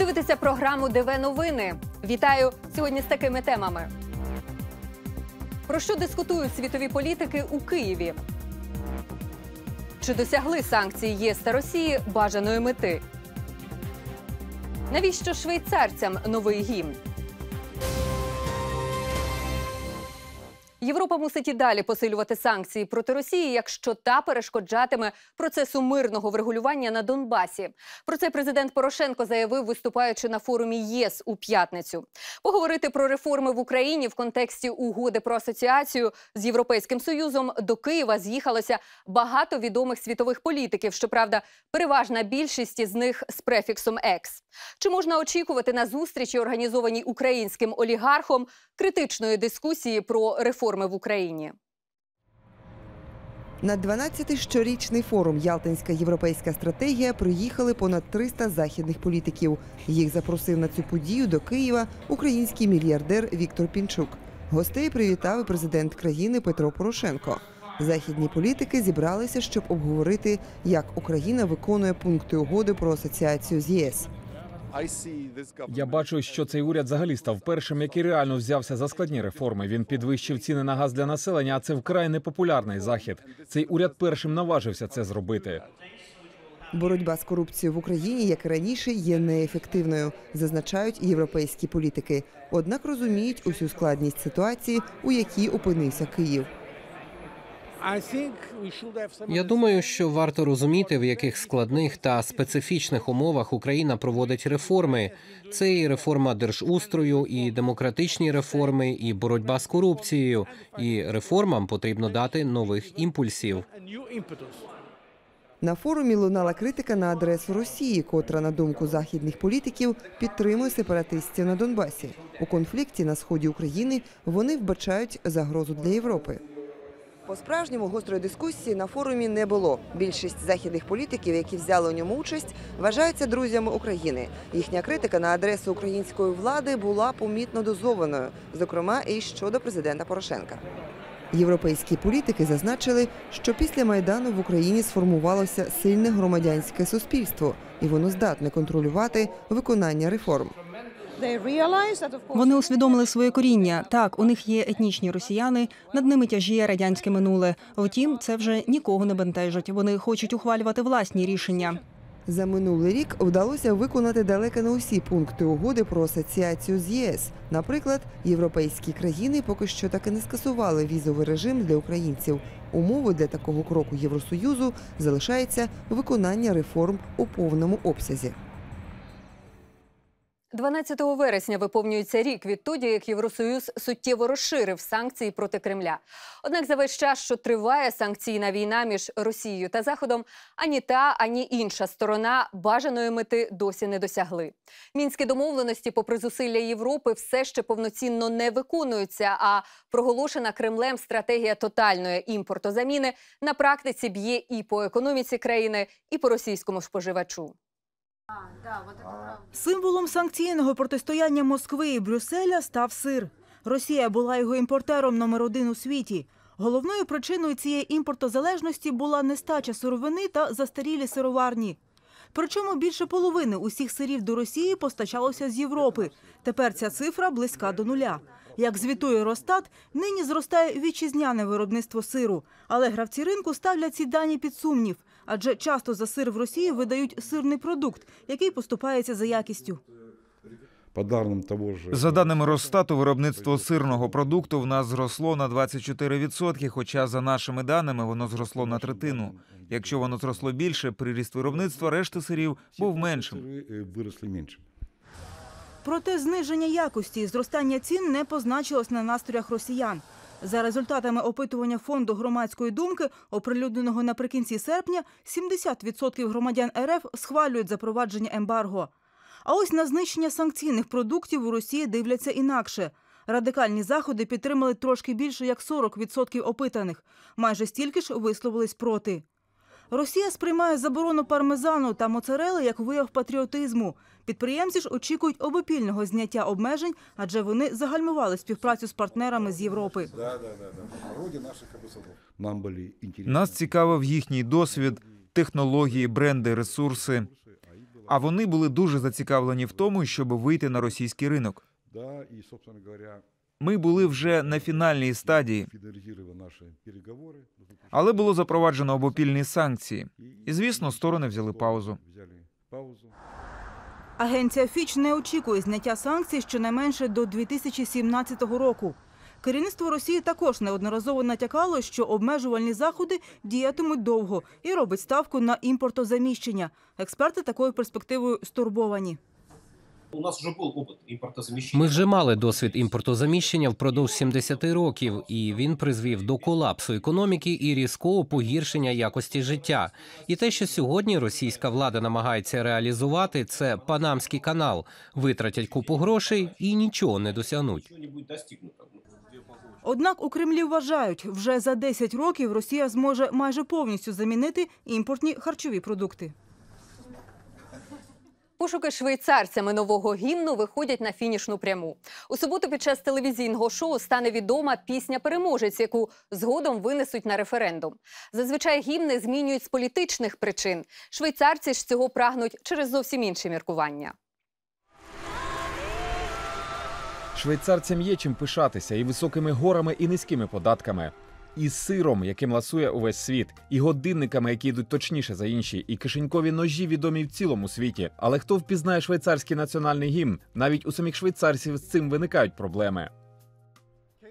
дивитеся програму ДВ Новини. Вітаю сьогодні з такими темами. Про що дискутують світові політики у Києві? Чи досягли санкції ЄС та Росії бажаної мети? Навіщо швейцарцям новий гімн? Європа мусить і далі посилювати санкції проти Росії, якщо та перешкоджатиме процесу мирного врегулювання на Донбасі. Про це президент Порошенко заявив, виступаючи на форумі ЄС у п'ятницю. Поговорити про реформи в Україні в контексті угоди про асоціацію з Європейським Союзом до Києва з'їхалося багато відомих світових політиків. Щоправда, переважна більшість із них з префіксом «екс». Чи можна очікувати на зустрічі, організованій українським олігархом, критичної дискусії про реформи в Україні? На 12-й щорічний форум Ялтинська європейська стратегія приїхали понад 300 західних політиків. Їх запросив на цю подію до Києва український мільярдер Віктор Пінчук. Гостей привітав і президент країни Петро Порошенко. Західні політики зібралися, щоб обговорити, як Україна виконує пункти угоди про асоціацію з ЄС. Я бачу, що цей уряд взагалі став першим, який реально взявся за складні реформи. Він підвищив ціни на газ для населення, а це вкрай непопулярний захід. Цей уряд першим наважився це зробити. Боротьба з корупцією в Україні, як і раніше, є неефективною, зазначають європейські політики. Однак розуміють усю складність ситуації, у якій опинився Київ. Я думаю, що варто розуміти, в яких складних та специфічних умовах Україна проводить реформи. Це і реформа держустрою, і демократичні реформи, і боротьба з корупцією. І реформам потрібно дати нових імпульсів. На форумі лунала критика на адресу Росії, котра, на думку західних політиків, підтримує сепаратистів на Донбасі. У конфлікті на сході України вони вбачають загрозу для Європи. По справжньому гострої дискусії на форумі не було. Більшість західних політиків, які взяли у ньому участь, вважаються друзями України. Їхня критика на адресу української влади була помітно дозованою, зокрема і щодо президента Порошенка. Європейські політики зазначили, що після майдану в Україні сформувалося сильне громадянське суспільство, і воно здатне контролювати виконання реформ. Вони усвідомили своє коріння. Так, у них є етнічні росіяни, над ними тяжіє радянське минуле. Втім, це вже нікого не бентежить. Вони хочуть ухвалювати власні рішення. За минулий рік вдалося виконати далеко не усі пункти угоди про асоціацію з ЄС. Наприклад, європейські країни поки що так і не скасували візовий режим для українців. Умовою для такого кроку Євросоюзу залишається виконання реформ у повному обсязі. 12 вересня виповнюється рік відтоді, як Євросоюз суттєво розширив санкції проти Кремля. Однак за весь час, що триває санкційна війна між Росією та Заходом, ані та, ані інша сторона бажаної мети досі не досягли. Мінські домовленості, попри зусилля Європи, все ще повноцінно не виконуються. А проголошена Кремлем стратегія тотальної імпортозаміни на практиці б'є і по економіці країни, і по російському споживачу. Символом санкційного протистояння Москви і Брюсселя став сир. Росія була його імпортером номер один у світі. Головною причиною цієї імпортозалежності була нестача сировини та застарілі сироварні. Причому більше половини усіх сирів до Росії постачалося з Європи. Тепер ця цифра близька до нуля. Як звітує Росстат, нині зростає вітчизняне виробництво сиру, але гравці ринку ставлять ці дані під сумнів, адже часто за сир в Росії видають сирний продукт, який поступається за якістю. По того ж За даними Росстату, виробництво сирного продукту в нас зросло на 24%, хоча за нашими даними воно зросло на третину. Якщо воно зросло більше, приріст виробництва решти сирів був меншим. Проте зниження якості і зростання цін не позначилось на настроях росіян. За результатами опитування фонду громадської думки, оприлюдненого наприкінці серпня, 70% громадян РФ схвалюють запровадження ембарго. А ось на знищення санкційних продуктів у Росії дивляться інакше. Радикальні заходи підтримали трошки більше як 40% опитаних. Майже стільки ж висловились проти. Росія сприймає заборону пармезану та моцарели як вияв патріотизму. Підприємці ж очікують обопільного зняття обмежень, адже вони загальмували співпрацю з партнерами з Європи. Нас цікавив їхній досвід, технології, бренди, ресурси. А вони були дуже зацікавлені в тому, щоб вийти на російський ринок. Ми були вже на фінальній стадії, але було запроваджено обопільні санкції. І, звісно, сторони взяли паузу. Взяли паузу. Агенція Фіч не очікує зняття санкцій щонайменше до 2017 року. Керівництво Росії також неодноразово натякало, що обмежувальні заходи діятимуть довго і робить ставку на імпортозаміщення. Експерти такою перспективою стурбовані. У нас вже був опит імпортозаміщення. Ми вже мали досвід імпортозаміщення впродовж 70 років, і він призвів до колапсу економіки і різкого погіршення якості життя. І те, що сьогодні російська влада намагається реалізувати, це панамський канал. Витратять купу грошей і нічого не досягнуть. Однак у Кремлі вважають, вже за 10 років Росія зможе майже повністю замінити імпортні харчові продукти. Пошуки швейцарцями нового гімну виходять на фінішну пряму. У суботу під час телевізійного шоу стане відома пісня Переможець, яку згодом винесуть на референдум. Зазвичай гімни змінюють з політичних причин. Швейцарці ж цього прагнуть через зовсім інші міркування. Швейцарцям є чим пишатися і високими горами, і низькими податками. І сиром, яким ласує увесь світ, і годинниками, які йдуть точніше за інші, і кишенькові ножі відомі в цілому світі. Але хто впізнає швейцарський національний гімн? Навіть у самих швейцарців з цим виникають проблеми.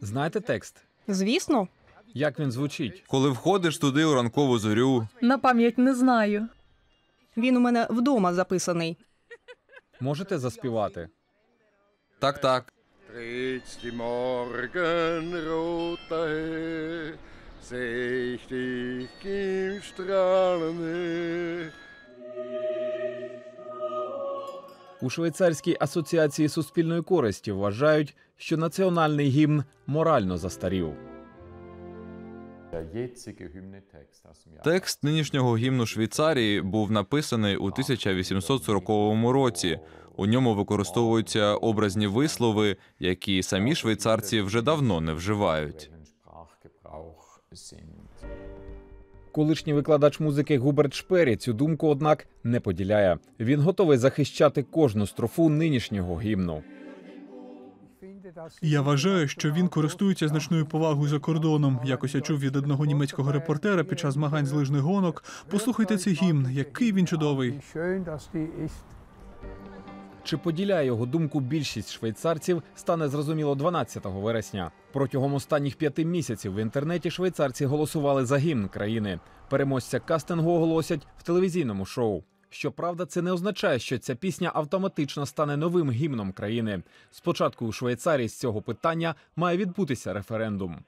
Знаєте текст? Звісно, Як він звучить? Коли входиш туди у ранкову зорю, На пам'ять не знаю. він у мене вдома записаний. Можете заспівати? так так. Tritt die Morgenrot daher, seh ich dich im Strahlen У Швейцарській асоціації суспільної користі вважають, що національний гімн морально застарів. Текст нинішнього гімну Швейцарії був написаний у 1840 році. У ньому використовуються образні вислови, які самі швейцарці вже давно не вживають. Колишній викладач музики Губерт Шпері цю думку, однак, не поділяє. Він готовий захищати кожну строфу нинішнього гімну. Я вважаю, що він користується значною повагою за кордоном. Якось я чув від одного німецького репортера під час змагань з лижних гонок. Послухайте цей гімн, який він чудовий. Чи поділяє його думку більшість швейцарців, стане зрозуміло 12 вересня. Протягом останніх п'яти місяців в інтернеті швейцарці голосували за гімн країни. Переможця кастингу оголосять в телевізійному шоу. Щоправда, це не означає, що ця пісня автоматично стане новим гімном країни. Спочатку у Швейцарії з цього питання має відбутися референдум.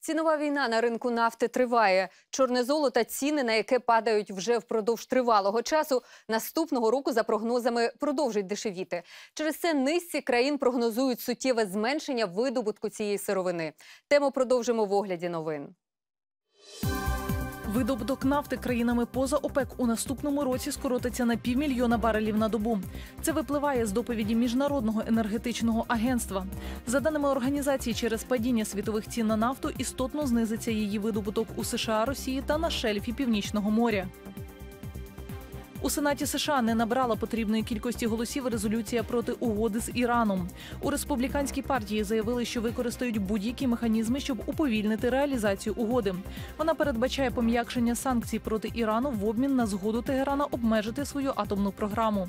Цінова війна на ринку нафти триває. Чорне золото, ціни на яке падають вже впродовж тривалого часу, наступного року, за прогнозами, продовжить дешевіти. Через це низці країн прогнозують суттєве зменшення видобутку цієї сировини. Тему продовжимо в огляді новин. Видобуток нафти країнами поза ОПЕК у наступному році скоротиться на півмільйона барелів на добу. Це випливає з доповіді міжнародного енергетичного агентства. За даними організації, через падіння світових цін на нафту істотно знизиться її видобуток у США, Росії та на шельфі Північного моря. У Сенаті США не набрала потрібної кількості голосів резолюція проти угоди з Іраном. У республіканській партії заявили, що використають будь-які механізми, щоб уповільнити реалізацію угоди. Вона передбачає пом'якшення санкцій проти Ірану в обмін на згоду Тегерана обмежити свою атомну програму.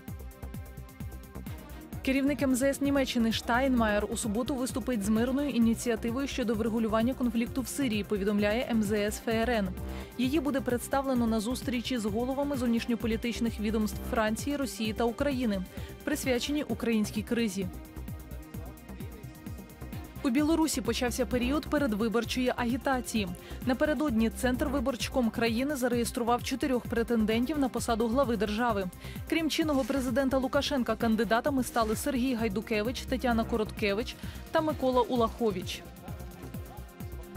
Керівник МЗС Німеччини Штайнмаєр у суботу виступить з мирною ініціативою щодо врегулювання конфлікту в Сирії. Повідомляє МЗС ФРН. Її буде представлено на зустрічі з головами зовнішньополітичних відомств Франції, Росії та України, присвячені українській кризі. У Білорусі почався період передвиборчої агітації. Напередодні центр виборчком країни зареєстрував чотирьох претендентів на посаду глави держави. Крім чинного президента Лукашенка, кандидатами стали Сергій Гайдукевич, Тетяна Короткевич та Микола Улахович.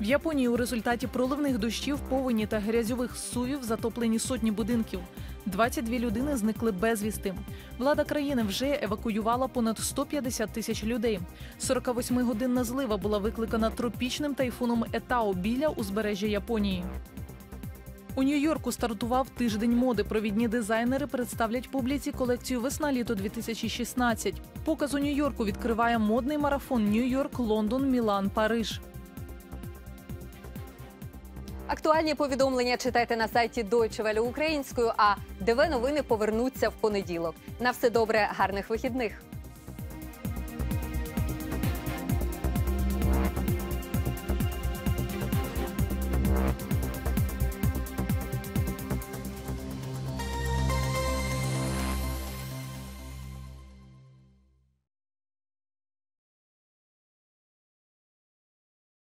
В Японії у результаті проливних дощів, повені та грязьових сувів затоплені сотні будинків. 22 людини зникли безвісти. Влада країни вже евакуювала понад 150 тисяч людей. 48-годинна злива була викликана тропічним тайфуном Етао біля узбережжя Японії. У Нью-Йорку стартував тиждень моди. Провідні дизайнери представлять публіці колекцію весна-літо 2016. Показ у Нью-Йорку відкриває модний марафон Нью-Йорк, Лондон, Мілан, Париж. Актуальні повідомлення читайте на сайті Deutsche Welle українською. А ДВ новини повернуться в понеділок. На все добре, гарних вихідних.